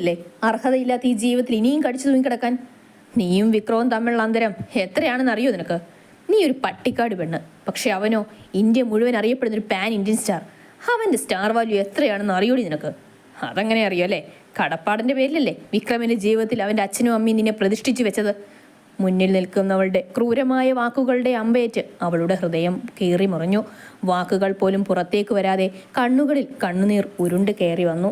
അതിനല്ലേ അർഹതയില്ലാത്ത ഈ ജീവിതത്തിൽ ഇനിയും കടിച്ചു തൂങ്ങിക്കിടക്കാൻ? നീയും വിക്രവും തമ്മിലുള്ള അന്തരം എത്രയാണെന്ന് അറിയോ നിനക്ക്? നീ ഒരു പട്ടിക്കാട് പെണ്ണ്. പക്ഷെ അവനോ ഇന്ത്യ മുഴുവൻ അറിയപ്പെടുന്ന ഒരു പാൻ ഇന്ത്യൻ സ്റ്റാർ അവന്റെ സ്റ്റാർ വാല്യൂ എത്രയാണെന്ന് അറിയോടി നിനക്ക്? അതങ്ങനെ അറിയോ അല്ലേ? കടപ്പാടിന്റെ പേരിലല്ലേ വിക്രമിന്റെ ജീവിതത്തിൽ അവന്റെ അച്ഛനും അമ്മയും നിന്നെ പ്രതിഷ്ഠിച്ചു വെച്ചത്? മുന്നിൽ നിൽക്കുന്നവളുടെ ക്രൂരമായ വാക്കുകളുടെ അമ്പേറ്റ് അവളുടെ ഹൃദയം കീറി മുറിഞ്ഞു വാക്കുകൾ പോലും പുറത്തേക്ക് വരാതെ കണ്ണുകളിൽ കണ്ണുനീർ ഉരുണ്ട് കയറി വന്നു.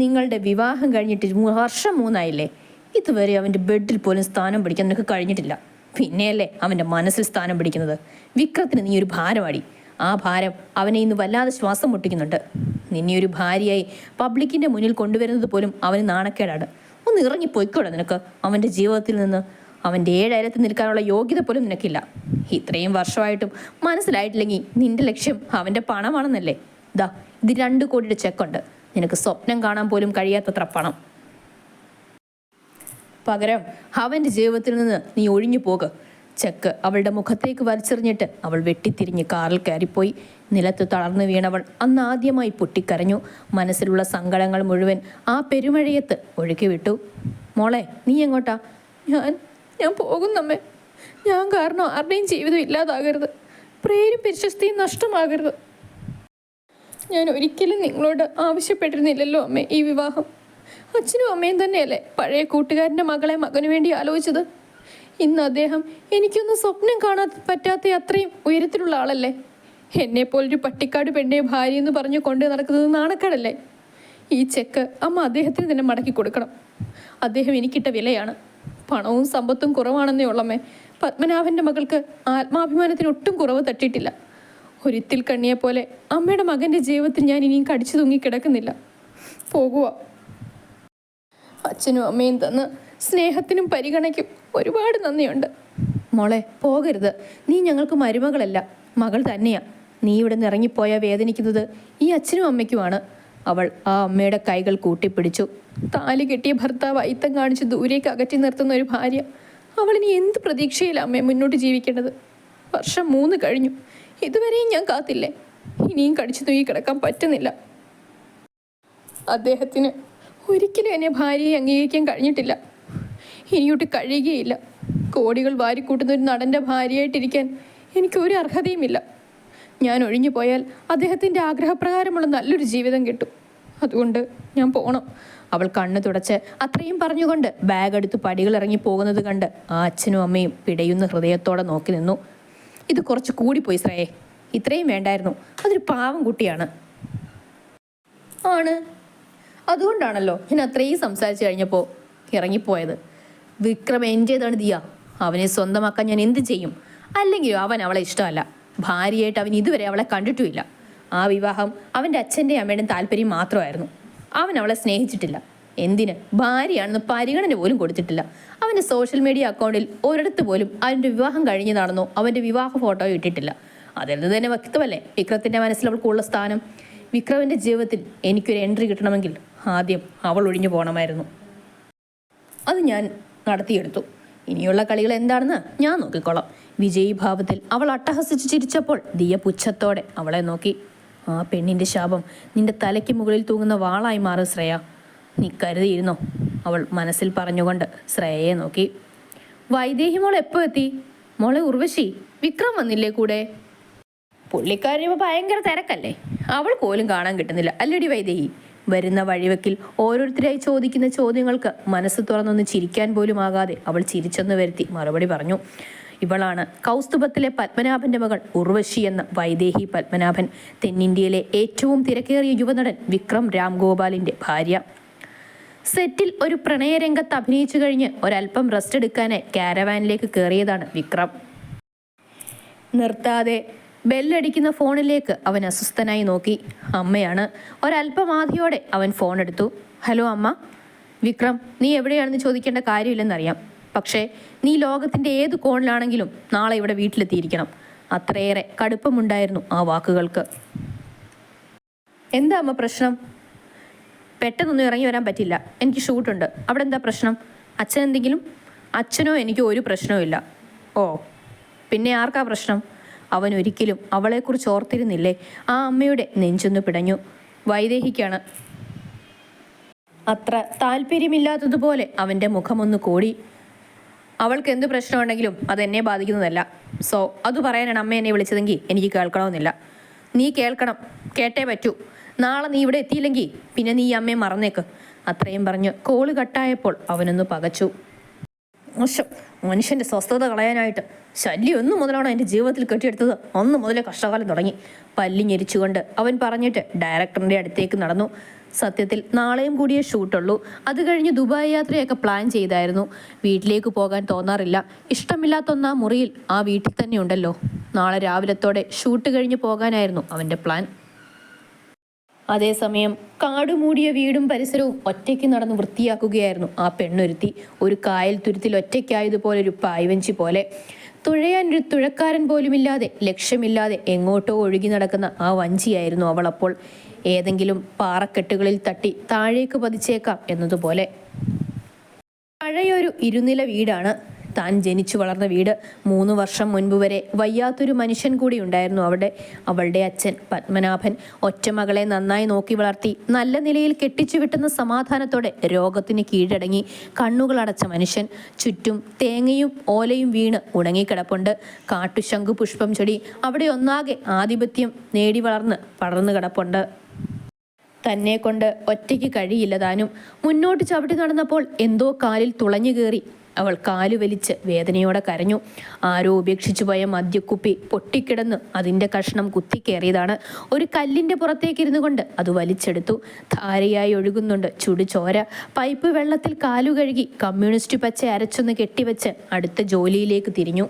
നിങ്ങളുടെ വിവാഹം കഴിഞ്ഞിട്ട് വർഷം മൂന്നായില്ലേ? ഇതുവരെ അവന്റെ ബെഡിൽ പോലും സ്ഥാനം പിടിക്കാൻ നിനക്ക് കഴിഞ്ഞിട്ടില്ല. പിന്നെയല്ലേ അവന്റെ മനസ്സിൽ സ്ഥാനം പിടിക്കുന്നത്? വിക്രത്തിന് നീ ഒരു ഭാരമാടി ആ ഭാരം അവനെ ഇന്ന് വല്ലാതെ ശ്വാസം മുട്ടിക്കുന്നുണ്ട്. നിന്നെ ഒരു ഭാര്യയായി പബ്ലിക്കിന്റെ മുന്നിൽ കൊണ്ടുവരുന്നത് പോലും അവന് നാണക്കേടാണ്. ഒന്ന് ഇറങ്ങി പൊയ്ക്കോടെ നിനക്ക്. അവന്റെ ജീവിതത്തിൽ നിന്ന് അവന്റെ ഏഴയലത്തിൽ നിൽക്കാനുള്ള യോഗ്യത പോലും നിനക്കില്ല. ഇത്രയും വർഷമായിട്ടും മനസ്സിലായിട്ടില്ലെങ്കിൽ നിന്റെ ലക്ഷ്യം അവന്റെ പണമാണെന്നല്ലേ? ദാ ഇത് രണ്ട് കോടിയുടെ ചെക്കുണ്ട് നിനക്ക് സ്വപ്നം കാണാൻ പോലും കഴിയാത്തത്ര പണം. പകരം അവന്റെ ജീവിതത്തിൽ നിന്ന് നീ ഒഴിഞ്ഞു പോക ചെക്ക് അവളുടെ മുഖത്തേക്ക് വലിച്ചെറിഞ്ഞിട്ട് അവൾ വെട്ടിത്തിരിഞ്ഞ് കാറിൽ കയറിപ്പോയി. നിലത്ത് തളർന്നു വീണവൾ അന്ന് ആദ്യമായി പൊട്ടിക്കരഞ്ഞു. മനസ്സിലുള്ള സങ്കടങ്ങൾ മുഴുവൻ ആ പെരുമഴയത്ത് ഒഴുക്കി വിട്ടു മോളെ നീ എങ്ങോട്ടാ? ഞാൻ ഞാൻ പോകുന്നമ്മേ. ഞാൻ കാരണം ആരുടെയും ജീവിതം ഇല്ലാതാകരുത്. പ്രേരും പരിശസ്തിയും നഷ്ടമാകരുത്. ഞാൻ ഒരിക്കലും നിങ്ങളോട് ആവശ്യപ്പെട്ടിരുന്നില്ലല്ലോ അമ്മേ ഈ വിവാഹം. അച്ഛനും അമ്മയും തന്നെയല്ലേ പഴയ കൂട്ടുകാരന്റെ മകളെ മകനു വേണ്ടി ആലോചിച്ചത്? ഇന്ന് അദ്ദേഹം എനിക്കൊന്നും സ്വപ്നം കാണാൻ പറ്റാത്ത അത്രയും ഉയരത്തിലുള്ള ആളല്ലേ? എന്നെപ്പോലൊരു പട്ടിക്കാട് പെണ്ണെ ഭാര്യ എന്ന് പറഞ്ഞു കൊണ്ടു നടക്കുന്നത് നാണക്കാടല്ലേ? ഈ ചെക്ക് അമ്മ അദ്ദേഹത്തിന് തന്നെ മടക്കി കൊടുക്കണം. അദ്ദേഹം എനിക്കിട്ട വിലയാണ്. പണവും സമ്പത്തും കുറവാണെന്നേ ഉള്ളമ്മേ. പത്മനാഭന്റെ മകൾക്ക് ആത്മാഭിമാനത്തിന് ഒട്ടും കുറവ് തട്ടിയിട്ടില്ല. ഒരിത്തിൽ കണ്ണിയെ പോലെ അമ്മയുടെ മകന്റെ ജീവിതത്തിൽ ഞാൻ ഇനിയും കടിച്ചു തൂങ്ങി കിടക്കുന്നില്ല. പോകുക അച്ഛനും അമ്മയും തന്ന് സ്നേഹത്തിനും പരിഗണയ്ക്കും ഒരുപാട് നന്ദിയുണ്ട്. മോളെ പോകരുത്. നീ ഞങ്ങൾക്ക് മരുമകളല്ല മകൾ തന്നെയാ. നീ ഇവിടെ നിന്ന് ഇറങ്ങിപ്പോയാൽ വേദനിക്കുന്നത് ഈ അച്ഛനും അമ്മയ്ക്കുമാണ്. അവൾ ആ അമ്മയുടെ കൈകൾ കൂട്ടിപ്പിടിച്ചു. താലി കെട്ടിയ ഭർത്താവ് അയിത്തം കാണിച്ച് ദൂരേക്ക് അകറ്റി നിർത്തുന്ന ഒരു ഭാര്യ. അവൾ ഇനി എന്ത് പ്രതീക്ഷയിലാണ് അമ്മയെ മുന്നോട്ട് ജീവിക്കേണ്ടത്? വർഷം മൂന്ന് കഴിഞ്ഞു. ഇതുവരെയും ഞാൻ കാത്തില്ലേ? ഇനിയും കടിച്ചു തൂങ്ങി കിടക്കാൻ പറ്റുന്നില്ല. അദ്ദേഹത്തിന് ഒരിക്കലും എന്നെ ഭാര്യയെ അംഗീകരിക്കാൻ കഴിഞ്ഞിട്ടില്ല. ഇനിയോട്ട് കഴിയുകയില്ല. കോടികൾ വാരിക്കൂട്ടുന്ന ഒരു നടന്റെ ഭാര്യയായിട്ടിരിക്കാൻ എനിക്ക് ഒരു അർഹതയുമില്ല. ഞാൻ ഒഴിഞ്ഞു പോയാൽ അദ്ദേഹത്തിന്റെ ആഗ്രഹപ്രകാരമുള്ള നല്ലൊരു ജീവിതം കിട്ടും. അതുകൊണ്ട് ഞാൻ പോണം. അവൾ കണ്ണ് തുടച്ച് അത്രയും പറഞ്ഞുകൊണ്ട് ബാഗ് എടുത്ത് പടികൾ ഇറങ്ങി പോകുന്നത് കണ്ട് ആ അച്ഛനും അമ്മയും പിടയുന്ന ഹൃദയത്തോടെ നോക്കി നിന്നു. ഇത് കുറച്ച് കൂടിപ്പോയി ശ്രേയെ ഇത്രയും വേണ്ടായിരുന്നു. അതൊരു പാവം കുട്ടിയാണ്. ആണ്. അതുകൊണ്ടാണല്ലോ ഞാൻ അത്രയും സംസാരിച്ചു കഴിഞ്ഞപ്പോൾ ഇറങ്ങിപ്പോയത്. വിക്രം എന്റേതാണ് ദിയ? അവനെ സ്വന്തമാക്കാൻ ഞാൻ എന്ത് ചെയ്യും? അല്ലെങ്കിലും അവൻ അവളെ ഇഷ്ടമല്ല. ഭാര്യയായിട്ട് അവൻ ഇതുവരെ അവളെ കണ്ടിട്ടുമില്ല. ആ വിവാഹം അവന്റെ അച്ഛന്റെയും അമ്മയുടെയും താല്പര്യം മാത്രമായിരുന്നു. അവൻ അവളെ സ്നേഹിച്ചിട്ടില്ല. എന്തിന്? ഭാര്യയാണെന്ന് പരിഗണന പോലും കൊടുത്തിട്ടില്ല. അവന്റെ സോഷ്യൽ മീഡിയ അക്കൗണ്ടിൽ ഒരിടത്ത് പോലും അവന്റെ വിവാഹം കഴിഞ്ഞതാണെന്നോ അവന്റെ വിവാഹ ഫോട്ടോ ഇട്ടിട്ടില്ല. അതിൽ നിന്ന് തന്നെ വ്യക്തമല്ലേ? വിക്രത്തിന്റെ മനസ്സിൽ അവൾക്കുള്ള സ്ഥാനം. വിക്രമിന്റെ ജീവിതത്തിൽ എനിക്കൊരു എൻട്രി കിട്ടണമെങ്കിൽ ആദ്യം അവൾ ഒഴിഞ്ഞു പോകണമായിരുന്നു അത് ഞാൻ നടത്തിയെടുത്തു. ഇനിയുള്ള കളികൾ എന്താണെന്ന് ഞാൻ നോക്കിക്കോളാം. വിജയ് ഭാവത്തിൽ അവൾ അട്ടഹസിച്ച് ചിരിച്ചപ്പോൾ ദിയ പുച്ഛത്തോടെ അവളെ നോക്കി. ആ പെണ്ണിന്റെ ശാപം നിന്റെ തലയ്ക്ക് മുകളിൽ തൂങ്ങുന്ന വാളായി മാറും ശ്രേയ. നീ കരുതിയിരുന്നോ അവൾ മനസ്സിൽ പറഞ്ഞുകൊണ്ട് ശ്രേയയെ നോക്കി. വൈദേഹി മോൾ എപ്പോൾ എത്തി? മോളെ ഉർവശി വിക്രം വന്നില്ലേ കൂടെ? പുള്ളിക്കാരി ഭയങ്കര തിരക്കല്ലേ? അവൾ പോലും കാണാൻ കിട്ടുന്നില്ല. അല്ലടി വൈദേഹി വരുന്ന വഴിവെക്കിൽ ഓരോരുത്തരായി ചോദിക്കുന്ന ചോദ്യങ്ങൾക്ക് മനസ്സ് തുറന്നൊന്ന് ചിരിക്കാൻ പോലും ആകാതെ അവൾ ചിരിച്ചെന്ന് വരുത്തി മറുപടി പറഞ്ഞു. ഇവളാണ് കൗസ്തുഭത്തിലെ പത്മനാഭന്റെ മകൾ ഉർവശി എന്ന വൈദേഹി പത്മനാഭൻ. തെന്നിന്ത്യയിലെ ഏറ്റവും തിരക്കേറിയ യുവനടൻ വിക്രം രാംഗോപാലിന്റെ ഭാര്യ. സെറ്റിൽ ഒരു പ്രണയരംഗത്ത് അഭിനയിച്ചു കഴിഞ്ഞ് ഒരല്പം റെസ്റ്റ് എടുക്കാനായി കാരവാനിലേക്ക് കയറിയതാണ് വിക്രം. നിർത്താതെ ബെല്ലടിക്കുന്ന ഫോണിലേക്ക് അവൻ അസ്വസ്ഥനായി നോക്കി. അമ്മയാണ്. ഒരല്പം ആധിയോടെ അവൻ ഫോൺ എടുത്തു ഹലോ അമ്മ. വിക്രം നീ എവിടെയാണെന്ന് ചോദിക്കേണ്ട കാര്യമില്ലെന്നറിയാം. പക്ഷേ നീ ലോകത്തിന്റെ ഏത് കോണിലാണെങ്കിലും നാളെ ഇവിടെ വീട്ടിലെത്തിയിരിക്കണം. അത്രയേറെ കടുപ്പമുണ്ടായിരുന്നു ആ വാക്കുകൾക്ക്. എന്താ അമ്മ പ്രശ്നം? പെട്ടെന്നൊന്നും ഇറങ്ങി വരാൻ പറ്റില്ല. എനിക്ക് ഷൂട്ടുണ്ട്. അവിടെ എന്താ പ്രശ്നം? അച്ഛൻ എന്തെങ്കിലും അച്ഛനോ എനിക്കോ ഒരു പ്രശ്നവും ഇല്ല. ഓ പിന്നെ ആർക്കാ പ്രശ്നം? അവൻ ഒരിക്കലും അവളെക്കുറിച്ച് ഓർത്തിരുന്നില്ലേ? ആ അമ്മയുടെ നെഞ്ചൊന്ന് പിടഞ്ഞു. വൈദേഹിക്കാണ്. അത്ര താല്പര്യമില്ലാത്തതുപോലെ അവന്റെ മുഖമൊന്ന് കൂടി. അവൾക്ക് എന്ത് പ്രശ്നമുണ്ടെങ്കിലും അതെന്നെ ബാധിക്കുന്നതല്ല. സോ അത് പറയാനാണ് അമ്മ എന്നെ വിളിച്ചതെങ്കിൽ എനിക്ക് കേൾക്കണമെന്നില്ല. നീ കേൾക്കണം. കേട്ടേ പറ്റൂ. നാളെ നീ ഇവിടെ എത്തിയില്ലെങ്കിൽ പിന്നെ നീ അമ്മയെ മറന്നേക്ക്. അത്രയും പറഞ്ഞ് കോൾ കട്ടായപ്പോൾ അവനൊന്ന് പകച്ചു. മോശം മനുഷ്യന്റെ സ്വസ്ഥത കളയാനായിട്ട് ശല്യം ഒന്നു മുതലാണ് എന്റെ ജീവിതത്തിൽ കെട്ടിയെടുത്തത്? അന്ന് മുതലേ കഷ്ടകാലം തുടങ്ങി. പല്ലി ഞെരിച്ചുകൊണ്ട് അവൻ പറഞ്ഞിട്ട് ഡയറക്ടറിന്റെ അടുത്തേക്ക് നടന്നു. സത്യത്തിൽ നാളെയും കൂടിയേ ഷൂട്ടുള്ളൂ അത് കഴിഞ്ഞ് ദുബായ് യാത്രയൊക്കെ പ്ലാൻ ചെയ്തായിരുന്നു. വീട്ടിലേക്ക് പോകാൻ തോന്നാറില്ല. ഇഷ്ടമില്ലാത്തൊന്നാ മുറിയിൽ ആ വീട്ടിൽ തന്നെ ഉണ്ടല്ലോ. നാളെ രാവിലത്തോടെ ഷൂട്ട് കഴിഞ്ഞ് പോകാനായിരുന്നു അവന്റെ പ്ലാൻ അതേസമയം കാടുമൂടിയ വീടും പരിസരവും ഒറ്റയ്ക്ക് നടന്ന് വൃത്തിയാക്കുകയായിരുന്നു ആ പെണ്ണൊരുത്തി. ഒരു കായൽ തുരുത്തിൽ ഒറ്റയ്ക്കായതുപോലെ ഒരു പായ്വഞ്ചി പോലെ. തുഴയാൻ ഒരു തുഴക്കാരൻ പോലുമില്ലാതെ ലക്ഷ്യമില്ലാതെ എങ്ങോട്ടോ ഒഴുകി നടക്കുന്ന ആ വഞ്ചിയായിരുന്നു അവൾ അപ്പോൾ ഏതെങ്കിലും പാറക്കെട്ടുകളിൽ തട്ടി താഴേക്ക് പതിച്ചേക്കാം എന്നതുപോലെ. പഴയൊരു ഇരുനില വീടാണ് താൻ ജനിച്ചു വളർന്ന വീട് മൂന്ന് വർഷം മുൻപ് വരെ വയ്യാത്തൊരു മനുഷ്യൻ കൂടി ഉണ്ടായിരുന്നു അവിടെ അവളുടെ അച്ഛൻ പത്മനാഭൻ ഒറ്റമകളെ നന്നായി നോക്കി വളർത്തി നല്ല നിലയിൽ കെട്ടിച്ചു വിട്ടുന്ന സമാധാനത്തോടെ രോഗത്തിന് കീഴടങ്ങി കണ്ണുകളടച്ച മനുഷ്യൻ. ചുറ്റും തേങ്ങയും ഓലയും വീണ് ഉണങ്ങിക്കിടപ്പുണ്ട്. കാട്ടുശംഖു പുഷ്പം ചെടി അവിടെ ഒന്നാകെ ആധിപത്യം നേടി വളർന്ന് പടർന്നു കിടപ്പുണ്ട്. തന്നെ കൊണ്ട് ഒറ്റയ്ക്ക് കഴിയില്ല താനും. മുന്നോട്ട് ചവിട്ടി നടന്നപ്പോൾ എന്തോ കാലിൽ തുളഞ്ഞു കയറി അവൾ കാലുവലിച്ച് വേദനയോടെ കരഞ്ഞു. ആരോ ഉപേക്ഷിച്ചു പോയ മദ്യക്കുപ്പി പൊട്ടിക്കിടന്ന് അതിന്റെ കഷ്ണം കുത്തിക്കേറിയതാണ്. ഒരു കല്ലിന്റെ പുറത്തേക്കിരുന്നു കൊണ്ട് അത് വലിച്ചെടുത്തു. ധാരയായി ഒഴുകുന്നുണ്ട് ചുടുചോര പൈപ്പ് വെള്ളത്തിൽ കാലു കഴുകി കമ്മ്യൂണിസ്റ്റ് പച്ച അരച്ചൊന്ന് കെട്ടിവെച്ച് അടുത്ത ജോലിയിലേക്ക് തിരിഞ്ഞു.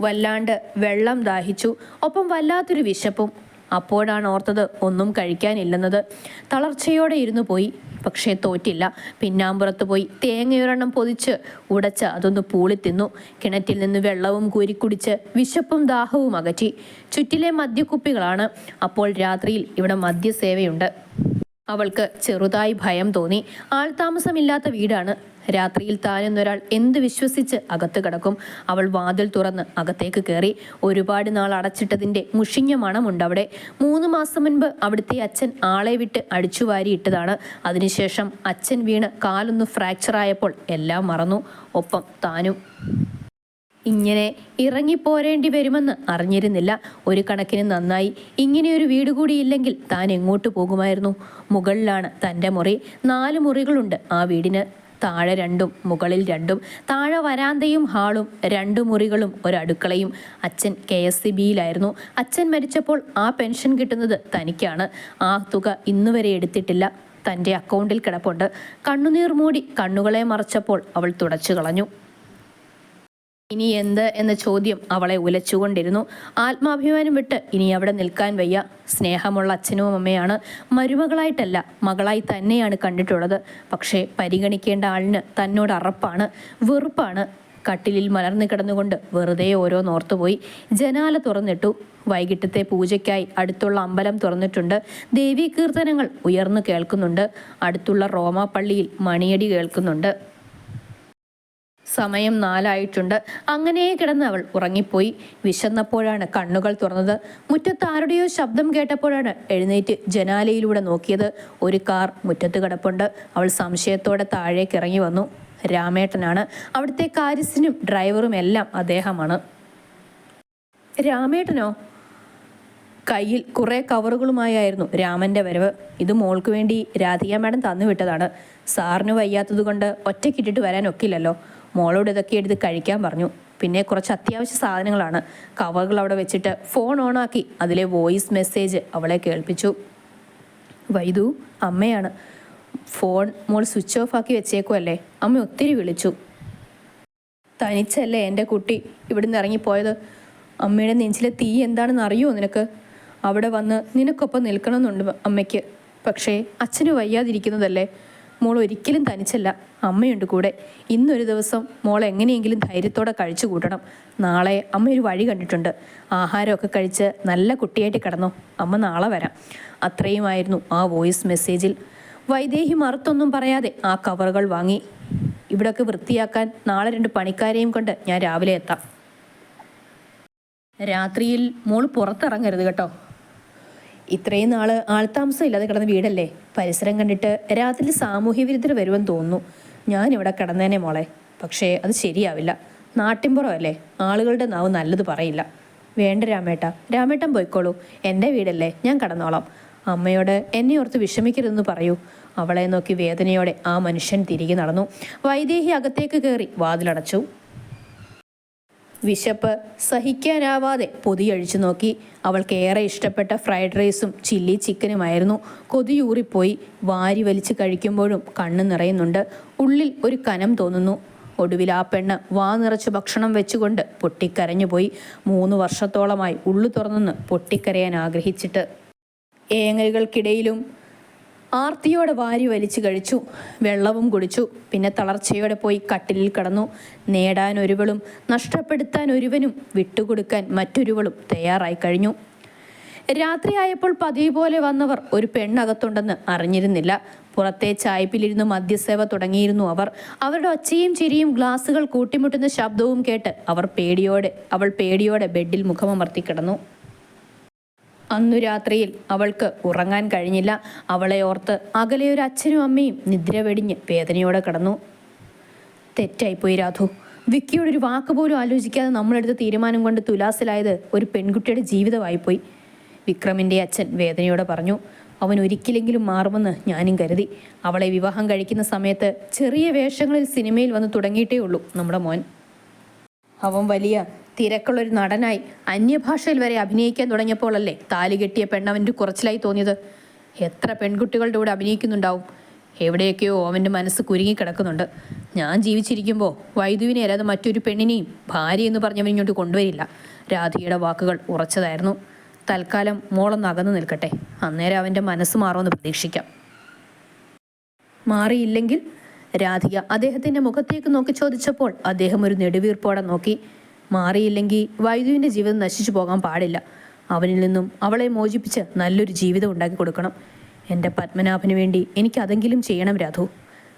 വല്ലാണ്ട് വെള്ളം ദാഹിച്ചു. ഒപ്പം വല്ലാത്തൊരു വിശപ്പും അപ്പോഴാണ് ഓർത്തത് ഒന്നും കഴിക്കാനില്ലെന്നത്. തളർച്ചയോടെ ഇരുന്നു പോയി. പക്ഷേ തോറ്റില്ല. പിന്നാമ്പുറത്ത് പോയി തേങ്ങയൊരെണ്ണം പൊതിച്ച് ഉടച്ച് അതൊന്ന് പൂളി തിന്നു. കിണറ്റിൽ നിന്ന് വെള്ളവും കൂരിക്കുടിച്ച് വിശപ്പും ദാഹവും അകറ്റി. ചുറ്റിലെ മദ്യക്കുപ്പികളാണ്. അപ്പോൾ രാത്രിയിൽ ഇവിടെ മദ്യസേവയുണ്ട്. അവൾക്ക് ചെറുതായി ഭയം തോന്നി. ആൾതാമസമില്ലാത്ത വീടാണ്. രാത്രിയിൽ താനെന്നൊരാൾ എന്ത് വിശ്വസിച്ച് അകത്ത് കിടക്കും? അവൾ വാതിൽ തുറന്ന് അകത്തേക്ക് കയറി. ഒരുപാട് നാൾ അടച്ചിട്ടതിന്റെ മുഷിഞ്ഞ മണമുണ്ടവിടെ. മൂന്ന് മാസം മുൻപ് അവിടുത്തെ അച്ഛൻ ആളെ വിട്ട് അടിച്ചു വാരിയിട്ടതാണ് അതിനുശേഷം അച്ഛൻ വീണ് കാലൊന്ന് ഫ്രാക്ചറായപ്പോൾ എല്ലാം മറന്നു. ഒപ്പം താനും ഇങ്ങനെ ഇറങ്ങിപ്പോരേണ്ടി വരുമെന്ന് അറിഞ്ഞിരുന്നില്ല. ഒരു കണക്കിന് നന്നായി. ഇങ്ങനെയൊരു വീട് കൂടിയില്ലെങ്കിൽ താൻ എങ്ങോട്ട് പോകുമായിരുന്നു? മുകളിലാണ് തന്റെ മുറി. നാല് മുറികളുണ്ട്. ആ വീടിന് താഴെ രണ്ടും മുകളിൽ രണ്ടും താഴെ വരാന്തയും ഹാളും രണ്ടു മുറികളും ഒരടുക്കളയും. അച്ഛൻ കെ എസ് സി ബിയിലായിരുന്നു. അച്ഛൻ മരിച്ചപ്പോൾ ആ പെൻഷൻ കിട്ടുന്നത് തനിക്കാണ്. ആ തുക ഇന്നുവരെ എടുത്തിട്ടില്ല. തന്റെ അക്കൗണ്ടിൽ കിടപ്പുണ്ട്. കണ്ണുനീർ മൂടി കണ്ണുകളെ മറച്ചപ്പോൾ അവൾ തുടച്ചു കളഞ്ഞു. ഇനി എന്ത് എന്ന ചോദ്യം അവളെ ഉലച്ചുകൊണ്ടിരുന്നു. ആത്മാഭിമാനം വിട്ട് ഇനി അവിടെ നിൽക്കാൻ വയ്യ. സ്നേഹമുള്ള അച്ഛനും അമ്മയാണ്. മരുമകളായിട്ടല്ല മകളായി തന്നെയാണ് കണ്ടിട്ടുള്ളത്. പക്ഷേ പരിഗണിക്കേണ്ട ആളിന് തന്നോട് അറപ്പാണ് വെറുപ്പാണ്. കട്ടിലിൽ മലർന്നു കിടന്നുകൊണ്ട് വെറുതെ ഓരോന്നോർത്തുപോയി ജനാല തുറന്നിട്ടു. വൈകിട്ടത്തെ പൂജയ്ക്കായി അടുത്തുള്ള അമ്പലം തുറന്നിട്ടുണ്ട്. ദേവീകീർത്തനങ്ങൾ ഉയർന്നു കേൾക്കുന്നുണ്ട്. അടുത്തുള്ള റോമാപ്പള്ളിയിൽ മണിയടി കേൾക്കുന്നുണ്ട്. സമയം നാലായിട്ടുണ്ട്. അങ്ങനെ കിടന്ന് അവൾ ഉറങ്ങിപ്പോയി. വിശന്നപ്പോഴാണ് കണ്ണുകൾ തുറന്നത്. മുറ്റത്ത് ആരുടെയോ ശബ്ദം കേട്ടപ്പോഴാണ് എഴുന്നേറ്റ് ജനാലയിലൂടെ നോക്കിയത്. ഒരു കാർ മുറ്റത്ത് കിടപ്പുണ്ട്. അവൾ സംശയത്തോടെ താഴേക്ക് ഇറങ്ങി വന്നു. രാമേട്ടനാണ്. അവിടുത്തെ കാര്യസ്ഥനും ഡ്രൈവറും എല്ലാം അദ്ദേഹമാണ്. രാമേട്ടനോ? കയ്യിൽ കുറേ കവറുകളുമായായിരുന്നു രാമന്റെ വരവ്. ഇത് മോൾക്ക് വേണ്ടി രാധിക മാഡം തന്നു വിട്ടതാണ്. സാറിന് വയ്യാത്തത് കൊണ്ട് ഒറ്റയ്ക്കിട്ടിട്ട് വരാൻ ഒക്കില്ലല്ലോ. മോളോട് ഇതൊക്കെ എടുത്ത് കഴിക്കാൻ പറഞ്ഞു. പിന്നെ കുറച്ച് അത്യാവശ്യ സാധനങ്ങളാണ്. കവറുകൾ അവിടെ വെച്ചിട്ട് ഫോൺ ഓണാക്കി അതിലെ വോയിസ് മെസ്സേജ് അവളെ കേൾപ്പിച്ചു. വൈദു അമ്മയാണ്. ഫോൺ മോൾ സ്വിച്ച് ഓഫ് ആക്കി വെച്ചേക്കുമല്ലേ അമ്മ ഒത്തിരി വിളിച്ചു. തനിച്ചല്ലേ എന്റെ കുട്ടി? ഇവിടുന്ന് ഇറങ്ങിപ്പോയത്. അമ്മയുടെ നെഞ്ചിലെ തീ എന്താണെന്ന് അറിയുമോ നിനക്ക്? അവിടെ വന്ന് നിനക്കൊപ്പം നിൽക്കണമെന്നുണ്ട് അമ്മയ്ക്ക്. പക്ഷേ അച്ഛന് വയ്യാതിരിക്കുന്നതല്ലേ? മോൾ ഒരിക്കലും തനിച്ചല്ല. അമ്മയുണ്ട് കൂടെ. ഇന്നൊരു ദിവസം മോൾ എങ്ങനെയെങ്കിലും ധൈര്യത്തോടെ കഴിച്ചു കൂട്ടണം. നാളെ അമ്മ ഒരു വഴി കണ്ടിട്ടുണ്ട്. ആഹാരമൊക്കെ കഴിച്ച് നല്ല കുട്ടിയായിട്ട് കിടന്നു. അമ്മ നാളെ വരാം. അത്രയുമായിരുന്നു ആ വോയിസ് മെസ്സേജിൽ. വൈദേഹി മറുത്തൊന്നും പറയാതെ ആ കവറുകൾ വാങ്ങി. ഇവിടൊക്കെ വൃത്തിയാക്കാൻ നാളെ രണ്ട് പണിക്കാരെയും കൊണ്ട് ഞാൻ രാവിലെ എത്താം. രാത്രിയിൽ മോൾ പുറത്തിറങ്ങരുത് കേട്ടോ. ഇത്രയും നാൾ ആൾതാമസം ഇല്ലാതെ കിടന്ന വീടല്ലേ? പരിസരം കണ്ടിട്ട് രാത്രി സാമൂഹ്യ വിരുദ്ധർ വരുമെന്ന് തോന്നുന്നു. ഞാൻ ഇവിടെ കിടന്നേനെ മോളെ. പക്ഷേ അത് ശരിയാവില്ല. നാട്ടിൻപുറമല്ലേ ആളുകളുടെ നാവ് നല്ലത് പറയില്ല. വേണ്ട രാമേട്ട. രാമേട്ടൻ പോയിക്കോളൂ. എന്റെ വീടല്ലേ? ഞാൻ കടന്നോളാം. അമ്മയോട് എന്നെ ഓർത്ത് വിഷമിക്കരുതെന്ന് പറയൂ. അവളെ നോക്കി വേദനയോടെ ആ മനുഷ്യൻ തിരികെ നടന്നു. വൈദേഹി അകത്തേക്ക് കയറി വാതിലടച്ചു. വിശപ്പ് സഹിക്കാനാവാതെ പൊതിയഴിച്ചു നോക്കി. അവൾക്ക് ഏറെ ഇഷ്ടപ്പെട്ട ഫ്രൈഡ് റൈസും ചില്ലി ചിക്കനുമായിരുന്നു. കൊതിയൂറിപ്പോയി വാരി വലിച്ച് കഴിക്കുമ്പോഴും കണ്ണ് നിറയുന്നുണ്ട്. ഉള്ളിൽ ഒരു കനം തോന്നുന്നു. ഒടുവിൽ ആ പെണ്ണ് വാ നിറച്ച് ഭക്ഷണം വെച്ചുകൊണ്ട് പൊട്ടിക്കരഞ്ഞുപോയി മൂന്ന് വർഷത്തോളമായി ഉള്ളു തുറന്നു പൊട്ടിക്കരയാൻ ആഗ്രഹിച്ചിട്ട്. ഏങ്ങലുകൾക്കിടയിലും ആർത്തിയോടെ വാരി വലിച്ചു കഴിച്ചു. വെള്ളവും കുടിച്ചു. പിന്നെ തളർച്ചയോടെ പോയി കട്ടിലിൽ കിടന്നു. നേടാൻ ഒരുവളും നഷ്ടപ്പെടുത്താൻ ഒരുവനും വിട്ടുകൊടുക്കാൻ മറ്റൊരുവളും തയ്യാറായി കഴിഞ്ഞു. രാത്രിയായപ്പോൾ പതിവ് പോലെ വന്നവർ ഒരു പെണ്ണകത്തുണ്ടെന്ന് അറിഞ്ഞിരുന്നില്ല. പുറത്തെ ചായ്പിലിരുന്ന് മദ്യസേവ തുടങ്ങിയിരുന്നു അവർ. അവരുടെ ഒച്ചയും ചിരിയും ഗ്ലാസുകൾ കൂട്ടിമുട്ടുന്ന ശബ്ദവും കേട്ട് അവർ പേടിയോടെ അവൾ പേടിയോടെ ബെഡിൽ മുഖമമർത്തി കിടന്നു. അന്നു രാത്രിയിൽ അവൾക്ക് ഉറങ്ങാൻ കഴിഞ്ഞില്ല. അവളെ ഓർത്ത് അകലെ ഒരു അച്ഛനും അമ്മയും നിദ്ര വെടിഞ്ഞ് വേദനയോടെ കിടന്നു. തെറ്റായിപ്പോയി രാധു. വിക്കിയോട് ഒരു വാക്ക് പോലും ആലോചിക്കാതെ നമ്മളെടുത്ത തീരുമാനം കൊണ്ട് തുലാസിലായത് ഒരു പെൺകുട്ടിയുടെ ജീവിതമായിപ്പോയി. വിക്രമിന്റെ അച്ഛൻ വേദനയോടെ പറഞ്ഞു അവൻ ഒരിക്കലെങ്കിലും മാറുമെന്ന് ഞാനും കരുതി. അവളെ വിവാഹം കഴിക്കുന്ന സമയത്ത് ചെറിയ വേഷങ്ങളിൽ സിനിമയിൽ വന്ന് തുടങ്ങിയിട്ടേ ഉള്ളൂ നമ്മുടെ മോൻ. അവൻ വലിയ തിരക്കുള്ളൊരു നടനായി അന്യഭാഷയിൽ വരെ അഭിനയിക്കാൻ തുടങ്ങിയപ്പോഴല്ലേ താലി കെട്ടിയ പെണ്ണവന്റെ കുറച്ചിലായി തോന്നിയത്. എത്ര പെൺകുട്ടികളുടെ കൂടെ അഭിനയിക്കുന്നുണ്ടാവും? എവിടെയൊക്കെയോ അവന്റെ മനസ്സ് കുരുങ്ങി കിടക്കുന്നുണ്ട്. ഞാൻ ജീവിച്ചിരിക്കുമ്പോൾ വൈദ്യുവിനെ അല്ലാതെ മറ്റൊരു പെണ്ണിനെയും ഭാര്യ എന്ന് പറഞ്ഞവൻ ഇങ്ങോട്ട് കൊണ്ടുവരില്ല. രാധികയുടെ വാക്കുകൾ ഉറച്ചതായിരുന്നു. തൽക്കാലം മോളൊന്ന് അകന്നു നിൽക്കട്ടെ. അന്നേരം അവന്റെ മനസ്സ് മാറുമെന്ന് പ്രതീക്ഷിക്കാം. മാറിയില്ലെങ്കിൽ? രാധിക അദ്ദേഹത്തിന്റെ മുഖത്തേക്ക് നോക്കി ചോദിച്ചപ്പോൾ അദ്ദേഹം ഒരു നെടുവീർപ്പോടെ നോക്കി. മാറിയില്ലെങ്കിൽ വൈദുവിന്റെ ജീവിതം നശിച്ചു പോകാൻ പാടില്ല. അവനിൽ നിന്നും അവളെ മോചിപ്പിച്ച് നല്ലൊരു ജീവിതം ഉണ്ടാക്കി കൊടുക്കണം. എന്റെ പത്മനാഭന് വേണ്ടി എനിക്കതെങ്കിലും ചെയ്യണം രാധു.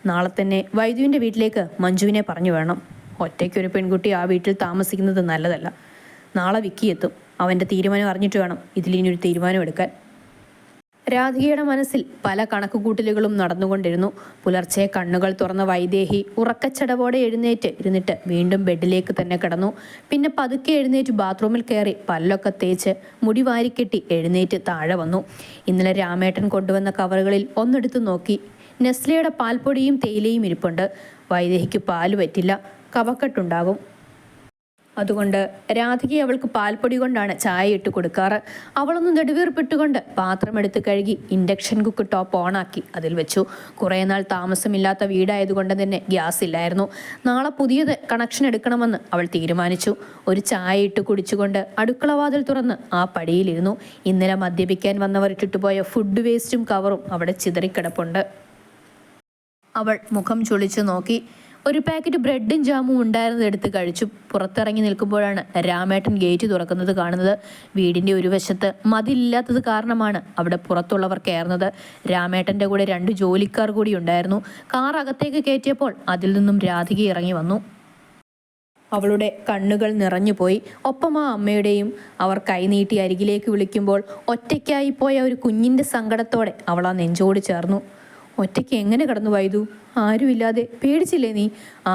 നാളെ തന്നെ വൈദ്യുവിന്റെ വീട്ടിലേക്ക് മഞ്ജുവിനെ പറഞ്ഞു വേണം. ഒറ്റയ്ക്കൊരു പെൺകുട്ടി ആ വീട്ടിൽ താമസിക്കുന്നത് നല്ലതല്ല. നാളെ വിക്കിയെത്തും. അവന്റെ തീരുമാനം അറിഞ്ഞിട്ട് വേണം ഇതിലിനൊരു തീരുമാനം എടുക്കാൻ. രാധികയുടെ മനസ്സിൽ പല കണക്കുകൂട്ടലുകളും നടന്നുകൊണ്ടിരുന്നു. പുലർച്ചെ കണ്ണുകൾ തുറന്ന വൈദേഹി ഉറക്കച്ചടവോടെ എഴുന്നേറ്റ് ഇരുന്നിട്ട് വീണ്ടും ബെഡിലേക്ക് തന്നെ കിടന്നു. പിന്നെ പതുക്കെ എഴുന്നേറ്റ് ബാത്റൂമിൽ കയറി പല്ലൊക്കെ തേച്ച് മുടി വാരിക്കെട്ടി എഴുന്നേറ്റ് താഴെ വന്നു. ഇന്നലെ രാമേട്ടൻ കൊണ്ടുവന്ന കവറുകളിൽ ഒന്നെടുത്ത് നോക്കി. നെസ്ലയുടെ പാൽപ്പൊടിയും തേയിലയും ഇരിപ്പുണ്ട്. വൈദേഹിക്ക് പാൽ പറ്റില്ല. കവക്കെട്ടുണ്ടാകും അതുകൊണ്ട് രാധികയെ അവൾക്ക് പാൽപ്പൊടി കൊണ്ടാണ് ചായ ഇട്ട് കൊടുക്കാറ്. അവളൊന്ന് നെടുവീർപ്പിട്ടുകൊണ്ട് പാത്രമെടുത്ത് കഴുകി ഇൻഡക്ഷൻ കുക്ക് ടോപ്പ് ഓണാക്കി അതിൽ വെച്ചു. കുറേ നാൾ താമസമില്ലാത്ത വീടായതുകൊണ്ട് തന്നെ ഗ്യാസ് ഇല്ലായിരുന്നു. നാളെ പുതിയത് കണക്ഷൻ എടുക്കണമെന്ന് അവൾ തീരുമാനിച്ചു. ഒരു ചായ ഇട്ട് കുടിച്ചുകൊണ്ട് അടുക്കളവാതിൽ തുറന്ന് ആ പടിയിലിരുന്നു. ഇന്നലെ മദ്യപിക്കാൻ വന്നവർ ഇട്ടിട്ടുപോയ ഫുഡ് വേസ്റ്റും കവറും അവിടെ ചിതറിക്കിടപ്പുണ്ട്. അവൾ മുഖം ചുളിച്ചു നോക്കി. ഒരു പാക്കറ്റ് ബ്രെഡും ജാമും ഉണ്ടായിരുന്നത് എടുത്ത് കഴിച്ചു. പുറത്തിറങ്ങി നിൽക്കുമ്പോഴാണ് രാമേട്ടൻ ഗേറ്റ് തുറക്കുന്നത് കാണുന്നത്. വീടിന്റെ ഒരു വശത്ത് മതിലില്ലാത്തത് കാരണമാണ് അവിടെ പുറത്തുള്ളവർ കയറുന്നത്. രാമേട്ടന്റെ കൂടെ രണ്ട് ജോലിക്കാർ കൂടി ഉണ്ടായിരുന്നു. കാർ അകത്തേക്ക് കയറ്റിയപ്പോൾ അതിൽ നിന്നും രാധിക ഇറങ്ങി വന്നു. അവളുടെ കണ്ണുകൾ നിറഞ്ഞുപോയി ഒപ്പം ആ അമ്മയുടെയും അവർ കൈനീട്ടി അരികിലേക്ക് വിളിക്കുമ്പോൾ ഒറ്റയ്ക്കായി പോയ ഒരു കുഞ്ഞിന്റെ സങ്കടത്തോടെ അവൾ ആ നെഞ്ചോട് ചേർന്നു. ഒറ്റയ്ക്ക് എങ്ങനെ കടന്നു വൈതു ആരുമില്ലാതെ പേടിച്ചില്ലേ നീ?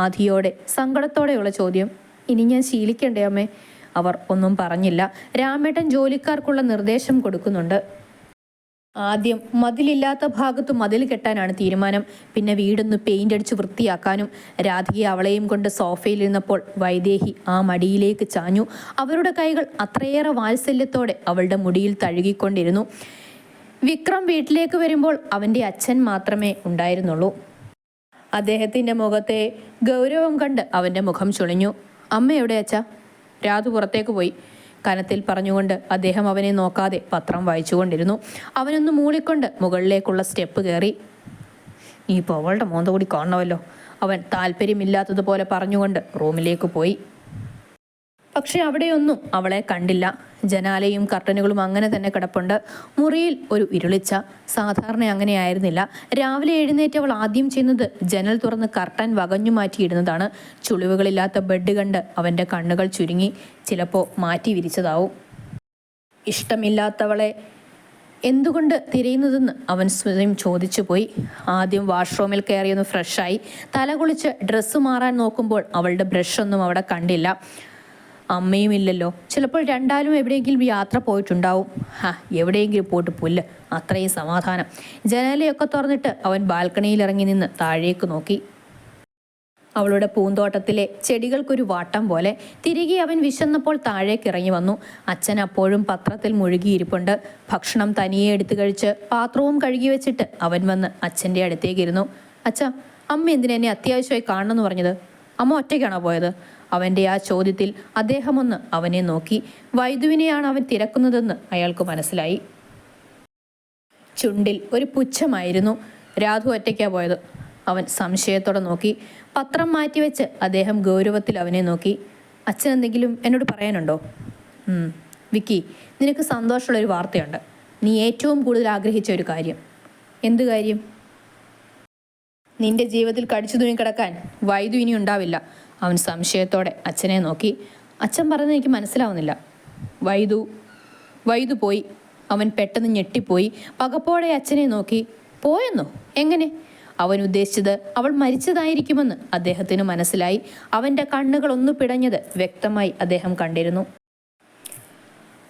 ആധിയോടെ സങ്കടത്തോടെയുള്ള ചോദ്യം. ഇനി ഞാൻ ശീലിക്കണ്ടേ അമ്മേ? അവർ ഒന്നും പറഞ്ഞില്ല. രാമേട്ടൻ ജോലിക്കാർക്കുള്ള നിർദ്ദേശം കൊടുക്കുന്നുണ്ട്. ആദ്യം മതിലില്ലാത്ത ഭാഗത്ത് മതിൽ കെട്ടാനാണ് തീരുമാനം. പിന്നെ വീടൊന്ന് പെയിന്റ് അടിച്ച് വൃത്തിയാക്കാനും. രാധിക അവളെയും കൊണ്ട് സോഫയിലിരുന്നപ്പോൾ വൈദേഹി ആ മടിയിലേക്ക് ചാഞ്ഞു. അവരുടെ കൈകൾ അത്രയേറെ വാത്സല്യത്തോടെ അവളുടെ മുടിയിൽ തഴുകിക്കൊണ്ടിരുന്നു. വിക്രം വീട്ടിലേക്ക് വരുമ്പോൾ അവന്റെ അച്ഛൻ മാത്രമേ ഉണ്ടായിരുന്നുള്ളൂ. അദ്ദേഹത്തിന്റെ മുഖത്തെ ഗൗരവം കണ്ട് അവന്റെ മുഖം ചുളിഞ്ഞു. അമ്മ എവിടെ അച്ഛാ രാതു പുറത്തേക്ക് പോയി. കനത്തിൽ പറഞ്ഞുകൊണ്ട് അദ്ദേഹം അവനെ നോക്കാതെ പത്രം വായിച്ചുകൊണ്ടിരുന്നു. അവനൊന്ന് മൂളിക്കൊണ്ട് മുകളിലേക്കുള്ള സ്റ്റെപ്പ് കയറി. നീ ഇപ്പോൾ അവളുടെ മോന്ത കൂടി കാണണമല്ലോ. അവൻ താല്പര്യമില്ലാത്തതുപോലെ പറഞ്ഞുകൊണ്ട് റൂമിലേക്ക് പോയി. പക്ഷെ അവിടെയൊന്നും അവളെ കണ്ടില്ല. ജനാലയും കർട്ടനുകളും അങ്ങനെ തന്നെ കിടപ്പുണ്ട്. മുറിയിൽ ഒരു ഇരുളിച്ച. സാധാരണ അങ്ങനെയായിരുന്നില്ല. രാവിലെ എഴുന്നേറ്റ് അവൾ ആദ്യം ചെയ്യുന്നത് ജനൽ തുറന്ന് കർട്ടൻ വകഞ്ഞു മാറ്റിയിടുന്നതാണ്. ചുളിവുകളില്ലാത്ത ബെഡ് കണ്ട് അവന്റെ കണ്ണുകൾ ചുരുങ്ങി. ചിലപ്പോൾ മാറ്റി വിരിച്ചതാവും. ഇഷ്ടമില്ലാത്തവളെ എന്തുകൊണ്ട് തിരയുന്നതെന്ന് അവൻ സ്വയം ചോദിച്ചു പോയി. ആദ്യം വാഷ്റൂമിൽ കയറിയൊന്ന് ഫ്രഷായി. തല കുളിച്ച് ഡ്രസ്സ് മാറാൻ നോക്കുമ്പോൾ അവളുടെ ബ്രഷൊന്നും അവിടെ കണ്ടില്ല. അമ്മയും ഇല്ലല്ലോ. ചിലപ്പോൾ രണ്ടാലും എവിടെയെങ്കിലും യാത്ര പോയിട്ടുണ്ടാവും. ഹാ എവിടെയെങ്കിലും പോയിട്ട് പുല്ല്. അത്രയും സമാധാനം. ജനലയൊക്കെ തുറന്നിട്ട് അവൻ ബാൽക്കണിയിൽ ഇറങ്ങി നിന്ന് താഴേക്ക് നോക്കി. അവളുടെ പൂന്തോട്ടത്തിലെ ചെടികൾക്കൊരു വാട്ടം പോലെ തിരികെ അവൻ വിശന്നപ്പോൾ താഴേക്ക് ഇറങ്ങി വന്നു. അച്ഛൻ അപ്പോഴും പത്രത്തിൽ മുഴുകിയിരിപ്പുണ്ട്. ഭക്ഷണം തനിയെ എടുത്തു കഴിച്ച് പാത്രവും കഴുകി വെച്ചിട്ട് അവൻ വന്ന് അച്ഛന്റെ അടുത്തേക്കിരുന്നു അച്ഛ അമ്മ എന്തിനെന്നെ അത്യാവശ്യമായി കാണണമെന്ന് പറഞ്ഞത്? അമ്മ ഒറ്റയ്ക്കാണോ പോയത്? അവന്റെ ആ ചോദ്യത്തിൽ അദ്ദേഹം ഒന്ന് അവനെ നോക്കി. വൈദുവിനെയാണ് അവൻ തിരക്കുന്നതെന്ന് അയാൾക്ക് മനസ്സിലായി. ചുണ്ടിൽ ഒരു പുച്ഛമായിരുന്നു. രാധു ഒറ്റയ്ക്കാ പോയത്. അവൻ സംശയത്തോടെ നോക്കി. പത്രം മാറ്റിവെച്ച് അദ്ദേഹം ഗൗരവത്തിൽ അവനെ നോക്കി. അച്ഛൻ എന്തെങ്കിലും എന്നോട് പറയാനുണ്ടോ? വിക്കി നിനക്ക് സന്തോഷമുള്ള ഒരു വാർത്തയുണ്ട്. നീ ഏറ്റവും കൂടുതൽ ആഗ്രഹിച്ച ഒരു കാര്യം. എന്ത് കാര്യം? നിന്റെ ജീവിതത്തിൽ കടിച്ചു തുണി കിടക്കാൻ വൈദ്യു ഇനി ഉണ്ടാവില്ല അവൻ സംശയത്തോടെ അച്ഛനെ നോക്കി. അച്ഛൻ പറഞ്ഞത് എനിക്ക് മനസ്സിലാവുന്നില്ല. വൈദു വൈദു പോയി. അവൻ പെട്ടെന്ന് ഞെട്ടിപ്പോയി. പകപ്പോടെ അച്ഛനെ നോക്കി. പോയെന്നോ? എങ്ങനെ? അവൻ ഉദ്ദേശിച്ചത് അവൾ മരിച്ചതായിരിക്കുമെന്ന് അദ്ദേഹത്തിന് മനസ്സിലായി. അവന്റെ കണ്ണുകൾ ഒന്ന് പിടഞ്ഞത് വ്യക്തമായി അദ്ദേഹം കണ്ടിരുന്നു.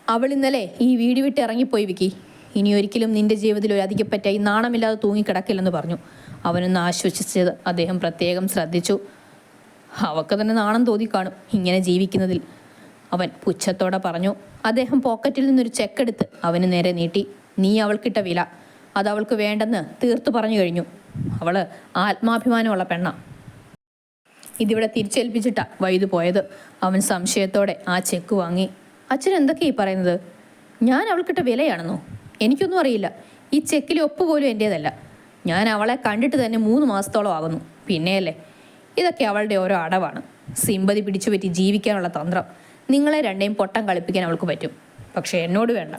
അവൾ ഇന്നലെ ഈ വീട് വിട്ട് ഇറങ്ങിപ്പോയി വിക്കി. ഇനി ഒരിക്കലും നിന്റെ ജീവിതത്തിൽ ഒരു അധികപ്പറ്റായി നാണമില്ലാതെ തൂങ്ങിക്കിടക്കില്ലെന്ന് പറഞ്ഞു. അവനൊന്ന് ആശ്വസിച്ചത് അദ്ദേഹം പ്രത്യേകം ശ്രദ്ധിച്ചു. അവക്ക് തന്നെ നാണം തോന്നി കാണും ഇങ്ങനെ ജീവിക്കുന്നതിൽ. അവൻ പുച്ഛത്തോടെ പറഞ്ഞു അദ്ദേഹം പോക്കറ്റിൽ നിന്നൊരു ചെക്കെടുത്ത് അവന് നേരെ നീട്ടി. നീ അവൾക്കിട്ട വില. അത് അവൾക്ക് വേണ്ടെന്ന് തീർത്തു പറഞ്ഞു കഴിഞ്ഞു. അവൾ ആത്മാഭിമാനമുള്ള പെണ്ണ. ഇതിവിടെ തിരിച്ചേൽപ്പിച്ചിട്ടാ വൈദ് പോയത്. അവൻ സംശയത്തോടെ ആ ചെക്ക് വാങ്ങി. അച്ഛൻ എന്തൊക്കെയാ ഈ പറയുന്നത്? ഞാൻ അവൾക്കിട്ട വിലയാണെന്നോ? എനിക്കൊന്നും അറിയില്ല. ഈ ചെക്കിൽ ഒപ്പ് പോലും എന്റേതല്ല ഞാൻ അവളെ കണ്ടിട്ട് തന്നെ മൂന്ന് മാസത്തോളം ആകുന്നു. പിന്നെയല്ലേ ഇതൊക്കെ അവളുടെ ഓരോ അടവാണ്. സിമ്പതി പിടിച്ചു പറ്റി ജീവിക്കാനുള്ള തന്ത്രം. നിങ്ങളെ രണ്ടേയും പൊട്ടം കളിപ്പിക്കാൻ അവൾക്ക് പറ്റും. പക്ഷേ എന്നോട് വേണ്ട.